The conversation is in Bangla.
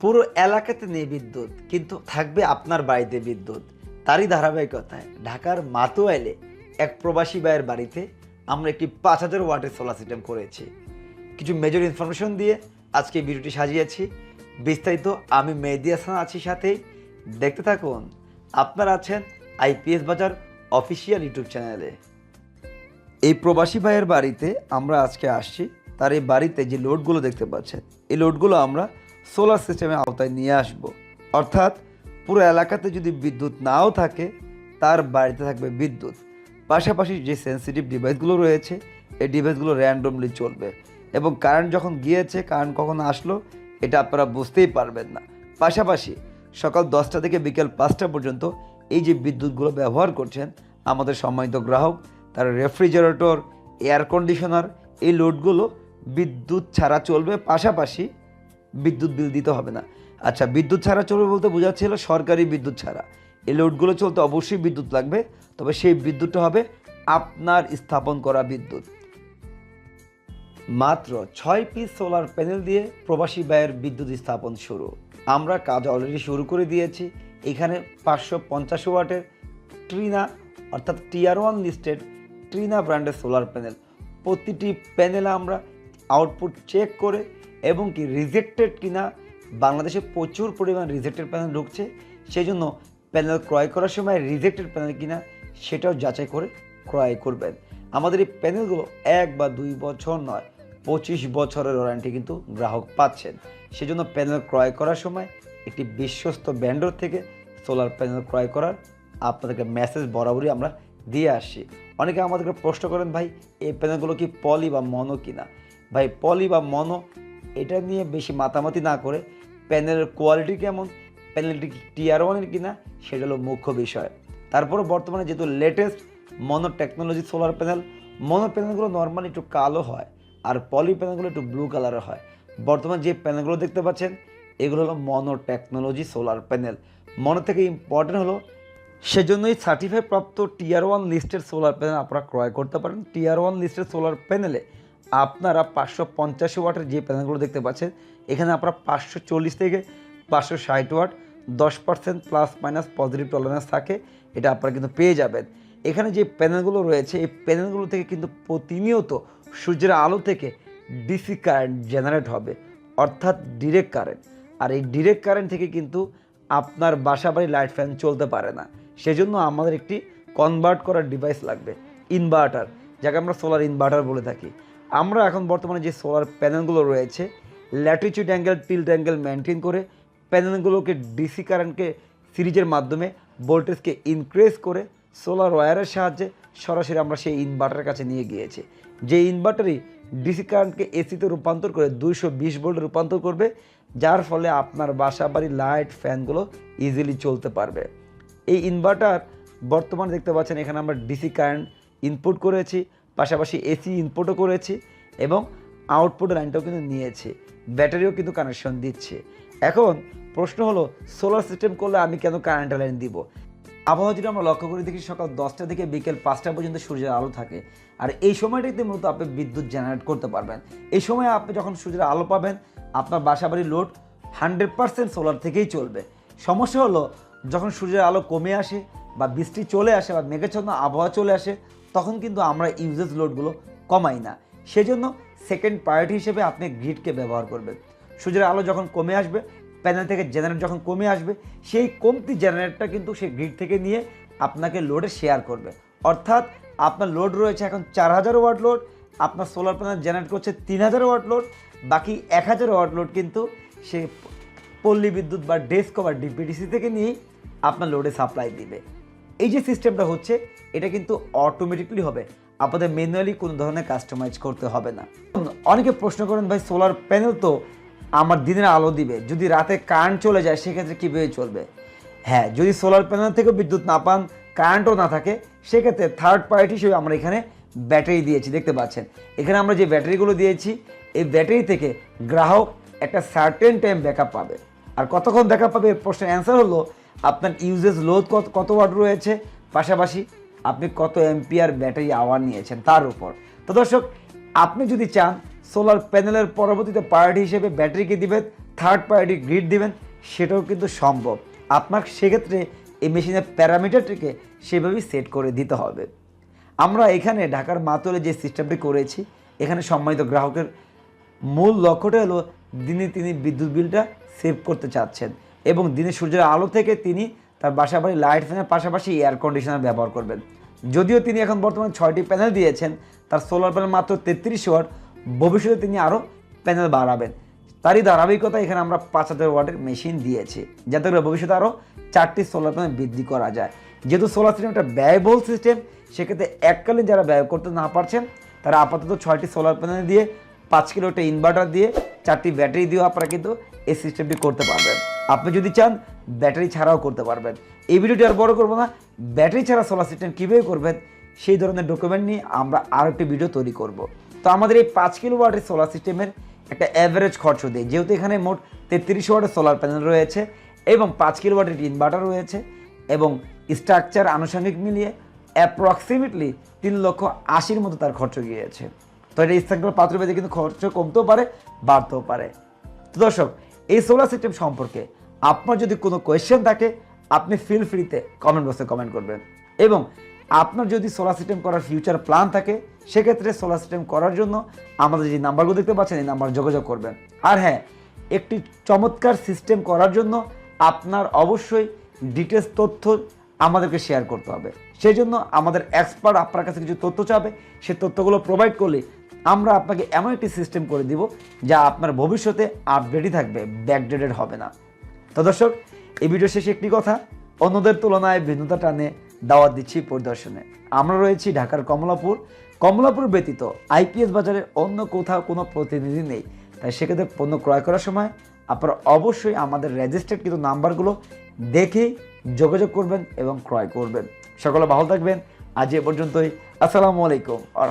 পুরো এলাকাতে নেই বিদ্যুৎ, কিন্তু থাকবে আপনার বাড়িতে বিদ্যুৎ। তারই ধারাবাহিকতায় ঢাকার মাতুয়াইলে এক প্রবাসী ভাইয়ের বাড়িতে আমরা একটি পাঁচ হাজার ওয়াটের সোলার সিস্টেম করেছি। কিছু মেজর ইনফরমেশন দিয়ে আজকে ভিডিওটি সাজিয়েছি। বিস্তারিত আমি মেহেদি হাসান আছি সাথেই। দেখতে থাকুন, আপনারা আছেন আইপিএস বাজার অফিসিয়াল ইউটিউব চ্যানেলে। এই প্রবাসী ভাইয়ের বাড়িতে আমরা আজকে আসছি। তার এই বাড়িতে যে লোডগুলো দেখতে পাচ্ছেন, এই লোডগুলো আমরা সোলার সিস্টেমের আওতায় নিয়ে আসব। অর্থাৎ পুরো এলাকাতে যদি বিদ্যুৎ নাও থাকে, তার বাড়িতে থাকবে বিদ্যুৎ। পাশাপাশি যে সেন্সিটিভ ডিভাইসগুলো রয়েছে, এই ডিভাইসগুলো র্যান্ডমলি চলবে। এবং কারেন্ট যখন গিয়েছে কারেন্ট কখন আসলো, এটা আপনারা বুঝতেই পারবেন না। পাশাপাশি সকাল দশটা থেকে বিকেল পাঁচটা পর্যন্ত এই যে বিদ্যুৎগুলো ব্যবহার করছেন, আমাদের সম্মানিত গ্রাহক, তার রেফ্রিজারেটর এয়ার কন্ডিশনার এই লোডগুলো বিদ্যুৎ ছাড়া চলবে। পাশাপাশি বিদ্যুৎ বিল দিতে হবে না। আচ্ছা বিদ্যুৎ ছাড়া চলবে বলতে বোঝাচ্ছিল সরকারি বিদ্যুৎ ছাড়া। এই লোডগুলো চলতে অবশ্যই বিদ্যুৎ লাগবে, তবে সেই বিদ্যুৎটা হবে আপনার স্থাপন করা বিদ্যুৎ। মাত্র ছয় পিস সোলার প্যানেল দিয়ে প্রবাসী ব্যয়ের বিদ্যুৎ স্থাপন শুরু। আমরা কাজ অলরেডি শুরু করে দিয়েছি। এখানে পাঁচশো পঞ্চাশ ওয়াটের ট্রিনা, অর্থাৎ টিয়ার ওয়ান লিস্টেড ট্রিনা ব্র্যান্ডের সোলার প্যানেল। প্রতিটি প্যানেলে আমরা আউটপুট চেক করে এবং কি রিজেক্টেড কিনা, বাংলাদেশে প্রচুর পরিমাণ রিজেক্টেড প্যানেল ঢুকছে সেই জন্য প্যানেল ক্রয় করার সময় রিজেক্টেড প্যানেল কিনা, সেটাও যাচাই করে ক্রয় করবেন। আমাদের এই প্যানেলগুলো এক বা দুই বছর নয়, পঁচিশ বছরের ওয়ারেন্টি কিন্তু গ্রাহক পাচ্ছেন। সেজন্য প্যানেল ক্রয় করার সময় একটি বিশ্বস্ত ব্যান্ডর থেকে সোলার প্যানেল ক্রয় করার আপনাদেরকে মেসেজ বরাবরই আমরা দিয়ে আসছি। অনেকে আমাদেরকে প্রশ্ন করেন, ভাই, এই প্যানেলগুলো কি পলি বা মনো কিনা? ভাই পলি বা মনো এটা নিয়ে বেশি মাতামাতি না করে প্যানেলের কোয়ালিটি কেমন, প্যানেলটি কি টিআর ওয়ানের কিনা, সেটা হলো মুখ্য বিষয়। তারপরে বর্তমানে যেহেতু latest mono technology solar panel mono প্যানেলগুলো normally একটু কালো হয় আর পলি প্যানেলগুলো একটু ব্লু কালারের হয়। বর্তমানে যে প্যানেলগুলো দেখতে পাচ্ছেন, এগুলো হলো mono technology solar panel mono থেকে ইম্পর্টেন্ট হলো, সেজন্যই সার্টিফাই প্রাপ্ত টিয়ার ওয়ান লিস্টের সোলার প্যানেল আপনারা ক্রয় করতে পারেন। টিয়ার ওয়ান লিস্টের সোলার প্যানেলে আপনারা পাঁচশো পঞ্চাশি ওয়াটের যে প্যানেলগুলো দেখতে পাচ্ছেন, এখানে আপনারা পাঁচশো চল্লিশ থেকে পাঁচশো ষাট ওয়াট, দশ percent plus minus positive tolerance থাকে, এটা আপনারা কিন্তু পেয়ে যাবেন। এখানে যে প্যানেলগুলো রয়েছে, এই প্যানেলগুলো থেকে কিন্তু প্রতিনিয়ত সূর্যের আলো থেকে ডিসি কারেন্ট জেনারেট হবে, অর্থাৎ ডিরেক্ট কারেন্ট। আর এই ডিরেক্ট কারেন্ট থেকে কিন্তু আপনার বাসা বাড়ি লাইট ফ্যান চলতে পারে না। সেজন্য আমাদের একটি কনভার্ট করার ডিভাইস লাগবে ইনভার্টার যাকে আমরা সোলার ইনভার্টার বলে থাকি। আমরা এখন বর্তমানে যে সোলার প্যানেলগুলো রয়েছে latitude angle tilt angle maintain করে প্যানেলগুলোকে ডিসি কারেন্টকে সিরিজের মাধ্যমে ভোল্টেজকে ইনক্রিজ করে সোলার ওয়্যারের সাহায্যে সরাসরি আমরা সেই ইনভার্টারের কাছে নিয়ে গিয়েছি। যে ইনভার্টারই ডিসি কারেন্টকে এসিতে রূপান্তর করে দুইশো বিশ ভোল্টে রূপান্তর করবে, যার ফলে আপনার বাসা বাড়ির লাইট ফ্যানগুলো ইজিলি চলতে পারবে। এই ইনভার্টার বর্তমানে দেখতে পাচ্ছেন, এখানে আমরা ডিসি কারেন্ট ইনপুট করেছি পাশাপাশি এসি ইনপুটও করেছে এবং আউটপুট লাইনটাও কিন্তু নিয়েছে। ব্যাটারিও কিন্তু কানেকশন দিচ্ছে। এখন প্রশ্ন হলো সোলার সিস্টেম করলে আমি কেন কারেন্ট লাইন দিব? আবহাওয়া যদি আমরা লক্ষ্য করে, দেখি সকাল দশটা থেকে বিকেল পাঁচটা পর্যন্ত সূর্যের আলো থাকে। আর এই সময়টাতে মূলত আপনি বিদ্যুৎ জেনারেট করতে পারবেন। এই সময় আপনি যখন সূর্যের আলো পাবেন, আপনার বাসাবাড়ির লোড হান্ড্রেড পার্সেন্ট সোলার থেকেই চলবে। সমস্যা হলো, যখন সূর্যের আলো কমে আসে বা বৃষ্টি চলে আসে বা মেঘাচ্ছন্ন আবহাওয়া চলে আসে তখন কিন্তু আমরা ইউজেজ লোডগুলো কমাই না। সেজন্য সেকেন্ড প্রায়োরিটি হিসেবে আপনি গ্রিডকে ব্যবহার করবেন। সূর্যের আলো যখন কমে আসবে প্যানেল থেকে জেনারেট যখন কমে আসবে, সেই কমতি জেনারেটটা কিন্তু সেই গ্রিড থেকে নিয়ে আপনাকে লোডে শেয়ার করবে। অর্থাৎ আপনার লোড রয়েছে এখন চার হাজার ওয়াট লোড আপনার সোলার প্যানেল জেনারেট করছে তিন হাজার ওয়াট লোড বাকি এক হাজার ওয়াট লোড কিন্তু সে পল্লী বিদ্যুৎ বা ডেস্কো বা ডিপিডিসি থেকে নিয়েই আপনার লোডে সাপ্লাই দিবে। এই যে সিস্টেমটা হচ্ছে, এটা কিন্তু অটোমেটিকলি হবে। আপনাদের ম্যানুয়ালি কোনো ধরনের কাস্টমাইজ করতে হবে না। অনেকে প্রশ্ন করেন, ভাই সোলার প্যানেল তো আমার দিনের আলো দিবে। যদি রাতে কারেন্ট চলে যায়, সেক্ষেত্রে কীভাবে চলবে? হ্যাঁ যদি সোলার প্যানেল থেকে বিদ্যুৎ না পান কারেন্টও না থাকে, সেক্ষেত্রে থার্ড পার্টি হিসেবে আমরা এখানে ব্যাটারি দিয়েছি, দেখতে পাচ্ছেন। এখানে আমরা যে ব্যাটারিগুলো দিয়েছি, এই ব্যাটারি থেকে গ্রাহক একটা সার্টেন টাইম ব্যাকআপ পাবে। আর কতক্ষণ ব্যাকআপ পাবে? প্রশ্নের অ্যান্সার হলো আপনার ইউজেস লোড কত কত ওয়াট রয়েছে? পাশাপাশি আপনি কত এমপিআর ব্যাটারি আওয়ার নিয়েছেন তার উপর। তো দর্শক, আপনি যদি চান সোলার প্যানেলের পরবর্তীতে পার্টি হিসেবে ব্যাটারিকে দিবেন? থার্ড পার্টি গ্রিড দিবেন, সেটাও কিন্তু সম্ভব। আপনার সেক্ষেত্রে এই মেশিনের প্যারামিটারটিকে সেভাবেই সেট করে দিতে হবে। আমরা এখানে ঢাকার মাতলে যে সিস্টেমটি করেছি, এখানে সম্মানিত গ্রাহকের মূল লক্ষ্যটা হলো, দিনে তিনি বিদ্যুৎ বিলটা সেভ করতে চাচ্ছেন। এবং দিনে সূর্যের আলো থেকে তিনি তার বাসা বাড়ি লাইট ফ্যানের পাশাপাশি এয়ার কন্ডিশনার ব্যবহার করবেন। যদিও তিনি এখন বর্তমানে ছয়টি প্যানেল দিয়েছেন, তার সোলার প্যানেল মাত্র তেত্রিশ ওয়াট ভবিষ্যতে তিনি আরও প্যানেল বাড়াবেন। তারই ধারাবাহিকতা এখানে আমরা পাঁচ হাজার ওয়াটের মেশিন দিয়েছি, যাতে করে ভবিষ্যতে আরও চারটি সোলার প্যানেল বৃদ্ধি করা যায়। যেহেতু সোলার সিস্টেম একটা ব্যয়বহুল সিস্টেম সেক্ষেত্রে এককালীন যারা ব্যয় করতে না পারছেন, তারা আপাতত ছয়টি সোলার প্যানেল দিয়ে পাঁচ কিলো একটা ইনভার্টার দিয়ে চারটি ব্যাটারি দিয়েও আপনারা কিন্তু এই সিস্টেমটি করতে পারবেন। আপনি যদি চান, ব্যাটারি ছাড়াও করতে পারবেন। এই ভিডিওটি আর বড় করব না, ব্যাটারি ছাড়া সোলার সিস্টেম কীভাবে করবেন, সেই ধরনের ডকুমেন্ট নিয়ে আমরা আরও একটি ভিডিও তৈরি করব। তো আমাদের এই পাঁচ কিলো ওয়াটের সোলার সিস্টেমের একটা অ্যাভারেজ খরচ দিই যেহেতু এখানে মোট তেত্রিশ ওয়াটের সোলার প্যানেল রয়েছে এবং পাঁচ কিলো ওয়াটের ইনভার্টার রয়েছে এবং স্ট্রাকচার আনুষঙ্গিক মিলিয়ে অ্যাপ্রক্সিমেটলি তিন লক্ষ আশির মতো তার খরচ গিয়েছে। তো এটা স্ট্রাকচার পাত্র ভেদে কিন্তু খরচ কমতেও পারে, বাড়তেও পারে। তো দর্শক, এই সোলার সিস্টেম সম্পর্কে আপনার যদি কোনো কোয়েশ্চেন থাকে, আপনি ফিল ফ্রিতে কমেন্ট বক্সে কমেন্ট করবেন। এবং আপনার যদি সোলার সিস্টেম করার ফিউচার প্ল্যান থাকে, সেক্ষেত্রে সোলার সিস্টেম করার জন্য আমাদের যে নাম্বারগুলো দেখতে পাচ্ছেন, এই নাম্বার যোগাযোগ করবেন। আর হ্যাঁ একটি চমৎকার সিস্টেম করার জন্য আপনার অবশ্যই ডিটেলস তথ্য আমাদেরকে শেয়ার করতে হবে। সেই জন্য আমাদের এক্সপার্ট আপনার কাছে কিছু তথ্য চাবে, সে তথ্যগুলো প্রোভাইড করলে আমরা আপনাকে এমন একটি সিস্টেম করে দিব যা আপনার ভবিষ্যতে আপডেটই থাকবে ব্যাকডেটেড হবে না। তো দর্শক, এই ভিডিও শেষে একটি কথা। অন্যদের তুলনায় ভিন্নতা টানে দাওয়াত দিচ্ছি পরিদর্শনে। আমরা রয়েছি ঢাকার কমলাপুর। কমলাপুর ব্যতীত আইপিএস বাজারে অন্য কোথাও কোনো প্রতিনিধি নেই। তাই সেক্ষেত্রে পণ্য ক্রয় করার সময় আপনারা অবশ্যই আমাদের রেজিস্টার্ড কিন্তু নাম্বারগুলো দেখেই যোগাযোগ করবেন এবং ক্রয় করবেন। সকলে ভালো থাকবেন। আজ এ পর্যন্তই। আসসালামু আলাইকুম আ